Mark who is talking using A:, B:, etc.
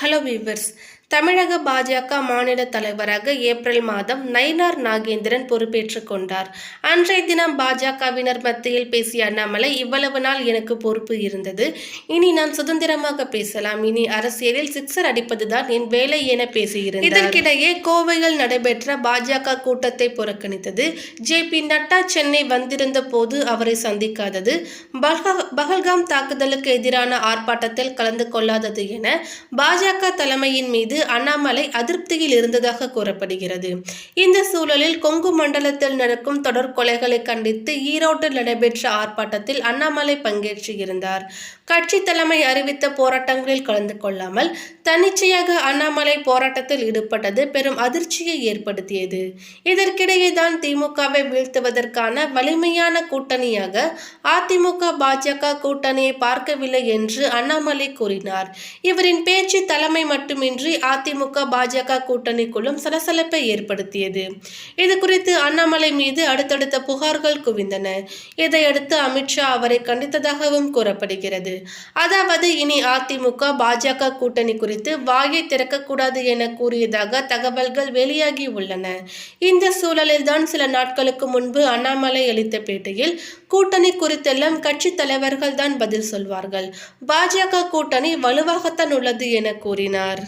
A: Hello viewers தமிழக பாஜக மாநில தலைவராக ஏப்ரல் மாதம் நயினார் நாகேந்திரன் பொறுப்பேற்றுக் கொண்டார். அன்றைய தினம் பாஜகவினர் மத்தியில் பேசிய அண்ணாமலை இவ்வளவு நாள் எனக்கு பொறுப்பு இருந்தது. இனி நான் சுதந்திரமாக பேசலாம். இனி அரசியலில் சிக்ஸர் அடிப்பதுதான் என் வேலை என பேசுகிறது இதற்கிடையே கோவையில் நடைபெற்ற பாஜக கூட்டத்தை புறக்கணித்தது. ஜே பி நட்டா சென்னை வந்திருந்த போது அவரை சந்திக்காதது. பல்க- பகல்காம் தாக்குதலுக்கு எதிரான ஆர்ப்பாட்டத்தில் கலந்து கொள்ளாதது என பாஜக தலைமையின் மீது அண்ணாமலை அதிருப்தியில் இருந்ததாக கூறப்படுகிறது. இந்த சூழலில் கொங்கு மண்டலத்தில் நடக்கும் தொடர் கொலைகளை கண்டித்து ஈரோட்டில் நடைபெற்ற ஆர்ப்பாட்டத்தில் அண்ணாமலை பங்கேற்று இருந்தார் கட்சி தலைமை அறிவித்த போராட்டங்களில் கலந்து கொள்ளாமல் தன்னிச்சையாக அண்ணாமலை போராட்டத்தில் ஈடுபட்டது பெரும் அதிர்ச்சியை ஏற்படுத்தியது. இதற்கிடையே தான் திமுகவை வீழ்த்துவதற்கான வலிமையான கூட்டணியாக அதிமுக பாஜக கூட்டணியை பார்க்கவில்லை என்று அண்ணாமலை கூறினார். இவரின் பேச்சு தலைமை மட்டுமின்றி அதிமுக பாஜக கூட்டணிக்குள்ளும் சலசலப்பை ஏற்படுத்தியது. இது குறித்து அண்ணாமலை மீது அடுத்தடுத்த புகார்கள் குவிந்தன. இதையடுத்து அமித்ஷா அவரை கண்டித்ததாகவும் கூறப்படுகிறது. அதாவது இனி அதிமுக பாஜக கூட்டணி குறித்து வாயை திறக்கக்கூடாது என கூறியதாக தகவல்கள் வெளியாகி உள்ளன. இந்த சூழலில்தான் சில நாட்களுக்கு முன்பு அண்ணாமலை அளித்த பேட்டியில் கூட்டணி குறித்தெல்லாம் கட்சி தலைவர்கள் தான் பதில் சொல்வார்கள். பாஜக கூட்டணி வலுவாகத்தான் உள்ளது என கூறினார்.